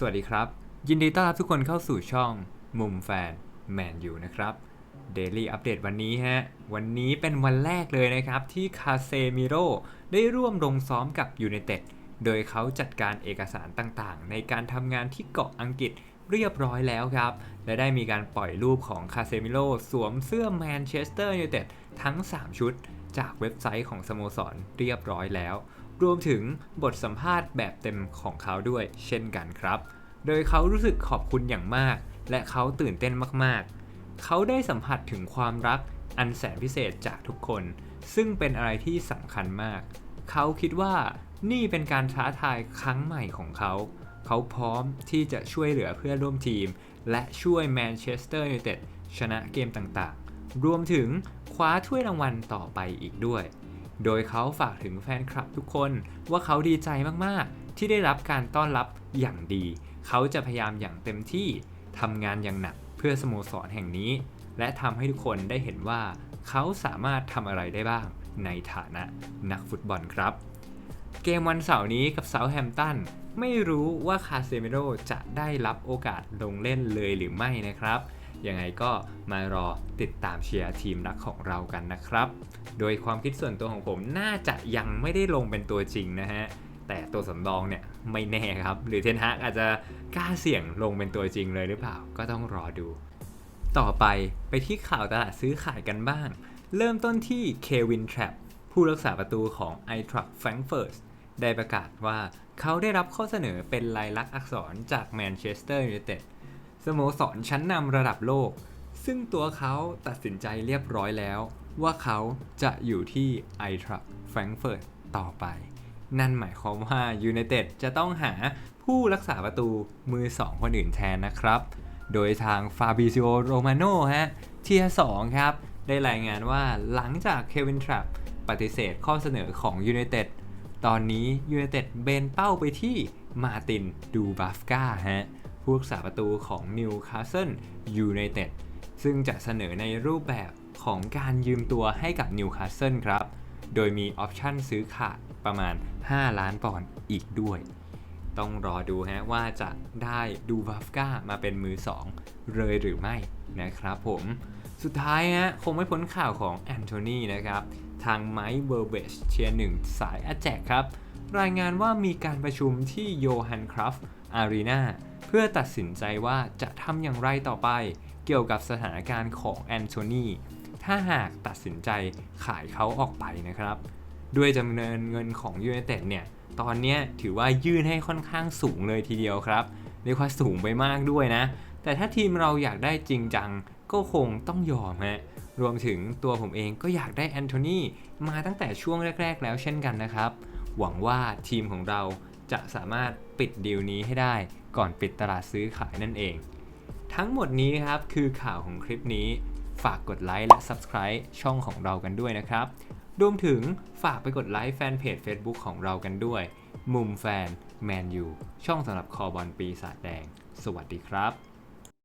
สวัสดีครับ ยินดีต้อนรับทุกคนเข้าสู่ช่องมุมแฟนแมนยูนะครับ Daily อัปเดตวันนี้ฮะ วันนี้เป็นวันแรกเลยนะครับ ที่คาเซมิโร่ได้ร่วมลงซ้อมกับยู i นเต็ดโดยเขาจัดการเอกสารต่างๆ ในการทำงานที่เกาะอังกฤษเรียบร้อยแล้วครับ และได้มีการปล่อยรูปของคาเซมิโร่สวมเสื้อแมนเชสเตอร์ยู i นเต็ดทั้ง 3 ชุด จากเว็บไซต์ของสโมสรเรียบร้อยแล้ว รวมถึงบทสัมภาษณ์แบบเต็มของเขาด้วยเช่นกันครับ โดยเขารู้สึกขอบคุณอย่างมาก และเขาตื่นเต้นมากๆ เขาได้สัมผัสถึงความรักอันแสนพิเศษจากทุกคน ซึ่งเป็นอะไรที่สำคัญมาก เขาคิดว่านี่เป็นการท้าทายครั้งใหม่ของเขา เขาพร้อมที่จะช่วยเหลือเพื่อนร่วมทีม และช่วยแมนเชสเตอร์ยูไนเต็ดชนะเกมต่างๆ รวมถึงคว้าถ้วยรางวัลต่อไปอีกด้วย โดยเขาฝากถึงแฟนคลับทุกคนว่าเขาดีใจมากๆ ที่ได้รับการต้อนรับอย่างดี เขาจะพยายามอย่างเต็มที่ทำงานอย่างหนักเพื่อสโมสรแห่งนี้ และทำให้ทุกคนได้เห็นว่า เขาสามารถทำอะไรได้บ้างในฐานะนักฟุตบอลครับ เกมวันเสาร์นี้กับเซาแฮมตันไม่รู้ว่าคาเซมิโรจะได้รับโอกาสลงเล่นเลยหรือไม่นะครับ ยังไงก็มารอติดตามเชียร์ทีมรักของเรากันนะครับ โดยความคิดส่วนตัวของผมน่าจะยังไม่ได้ลงเป็นตัวจริงนะฮะ แต่ตัวสำรองเนี่ยไม่แน่ครับ หรือเทนฮากอาจจะกล้าเสี่ยงลงเป็นตัวจริงเลยหรือเปล่า ก็ต้องรอดู ต่อไปไปที่ข่าวตลาดซื้อขายกันบ้าง เริ่มต้นที่เควินแทรปผู้รักษาประตูของ i t r u c k Frankfurt ได้ประกาศว่าเขาได้รับข้อเสนอเป็นลายลักษณ์อักษรจากแมนเชสเตอร์ยูไนเต็ดสโมสรชั้นนำระดับโลก ซึ่งตัวเขาตัดสินใจเรียบร้อยแล้ว ว่าเขาจะอยู่ที่ i t r u c k Frankfurt ต่อไป นั่นหมายความว่ายูไนเต็ดจะต้องหาผู้รักษาประตูมือ 2 คนอื่นแทนนะครับ โดยทางฟาบิซิโอโรมาโนฮะเทียสองครับ ได้รายงานว่าหลังจากเควินทรัปปฏิเสธข้อเสนอของยูไนเต็ด ตอนนี้ยูไนเต็ดเบนเป้าไปที่มาตินดูบัฟกาฮะผู้รักษาประตูของนิวคาสเซิลยูไนเต็ดซึ่งจะเสนอในรูปแบบของการยืมตัวให้กับนิวคาสเซิลครับ โดยมีออปชั่นซื้อขาดประมาณ 5 ล้านปอนด์อีกด้วย ต้องรอดูฮะว่าจะได้ดูบัฟกามาเป็นมือ 2 เลยหรือไม่นะครับผม สุดท้ายฮะคงไม่พ้นข่าวของแอนโทนีนะครับ ทางไมค์เบอร์เบชเชียร์หนึ่งสายอาแจกครับ รายงานว่ามีการประชุมที่โยฮันคราฟอารีนาเพื่อตัดสินใจว่าจะทำอย่างไรต่อไป เกี่ยวกับสถานการณ์ของแอนโทนีถ้าหากตัดสินใจขายเขาออกไปนะครับ ด้วยจำนวนเงินของยู i นเต็ดเนี่ย ตอนนี้ถือว่ายื่นให้ค่อนข้างสูงเลยทีเดียวครับเรียกว่าสูงไปมากด้วยนะ แต่ถ้าทีมเราอยากได้จริงจัง ก็คงต้องยอมฮะรวมถึงตัวผมเองก็อยากได้แอนโทนีมาตั้งแต่ช่วงแรก ๆ แล้วเช่นกันนะครับ หวังว่าทีมของเราจะสามารถปิดดีลนี้ให้ได้ก่อนปิดตลาดซื้อขายนั่นเอง ทั้งหมดนี้ครับคือข่าวของคลิปนี้ ฝากกดไลค์และ Subscribe ช่องของเรากันด้วยนะครับรวมถึงฝากไปกดไลค์แฟนเพจ Facebook ของเรากันด้วย มุมแฟนแมนยูช่องสำหรับคอบอลปีศาจแดง สวัสดีครับ